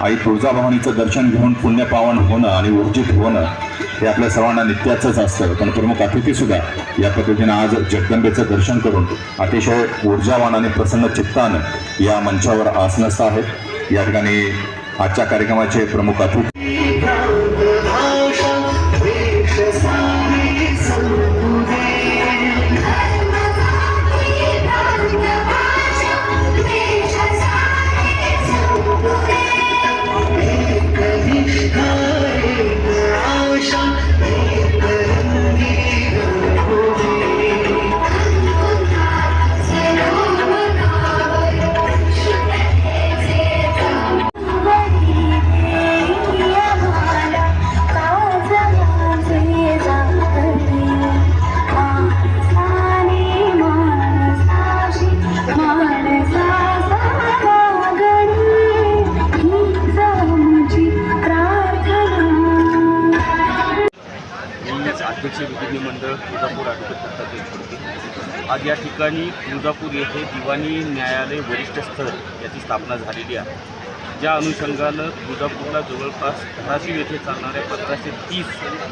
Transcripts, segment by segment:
आई तुळजाभवानीचं दर्शन घेऊन पुण्यपावन होणं आणि ऊर्जित होणं हे आपल्या सर्वांना नित्याचंच असतं. पण प्रमुख अतिथीसुद्धा या पद्धतीनं आज जगदंबेचं दर्शन करून अतिशय ऊर्जावान आणि प्रसन्न चित्तानं या मंचावर आसनस्थ आहेत. या ठिकाणी आजच्या कार्यक्रमाचे प्रमुख अतिथी अध्यक्ष विधिज्ञ मंडळ तुळजापूर ॲडव्होकेट दत्तात्रय आज या ठिकाणी तुळजापूर येथे दिवाणी न्यायालय वरिष्ठ स्तर याची स्थापना झालेली आहे. ज्या अनुषंगानं तुळजापूरला जवळपास धाराशिव येथे चालणाऱ्या पंधराशे तीस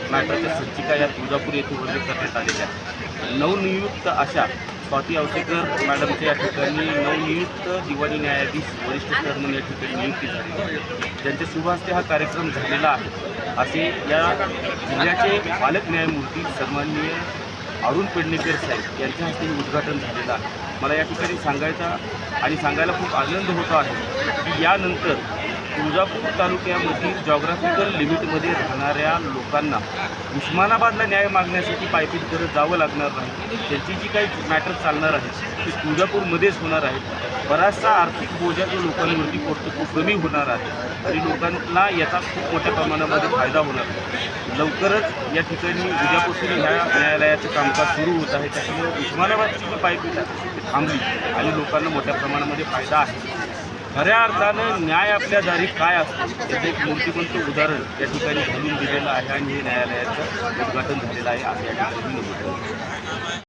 मॅटरच्या संचिका या तुळजापूर येथे वर्ग करण्यात आलेल्या आहेत. नवनियुक्त अशा स्वाती औसेकर मॅडमच्या या ठिकाणी नवनियुक्त दिवाणी न्यायाधीश वरिष्ठ स्तर म्हणून या ठिकाणी नियुक्ती झाली. त्यांच्या शुभ हा कार्यक्रम झालेला आहे. असे या जिल्ह्याचे पालक न्यायमूर्ती सन्माननीय अरुण पेडणेकर साहेब यांच्या हस्ते उद्घाटन झालेलं आहे. मला या ठिकाणी सांगायचा आणि सांगायला खूप आनंद होतो आहे की यानंतर तुळजापूर तालुक्यामधील जॉग्राफिकल लिमिटमध्ये राहणाऱ्या लोकांना उस्मानाबादला न्याय मागण्यासाठी पायपीट करत जावं लागणार नाही. त्यांची जी काही मॅटर चालणार आहे ती तुळजापूरमध्येच होणार आहे बराचसा आर्थिक बोजा जो लोकांवरती पडतो तो कमी होणार आहे. आणि लोकांना याचा खूप मोठ्या प्रमाणामध्ये फायदा होणार आहे. लवकरच या ठिकाणी उद्यापासून ह्या न्यायालयाचं कामकाज सुरू होत आहे. त्याच्यामुळे उस्मानाबादची जी पायपीट आहे ती थांबली. आणि लोकांना मोठ्या प्रमाणामध्ये फायदा आहे. खऱ्या अर्थानं न्याय आपल्या दारी काय असतो? याचं एक मूर्तिमंत उदाहरण या ठिकाणी घालून दिलेलं आहे आणि हे न्यायालयाचं उद्घाटन झालेलं आहे. असं या ठिकाणी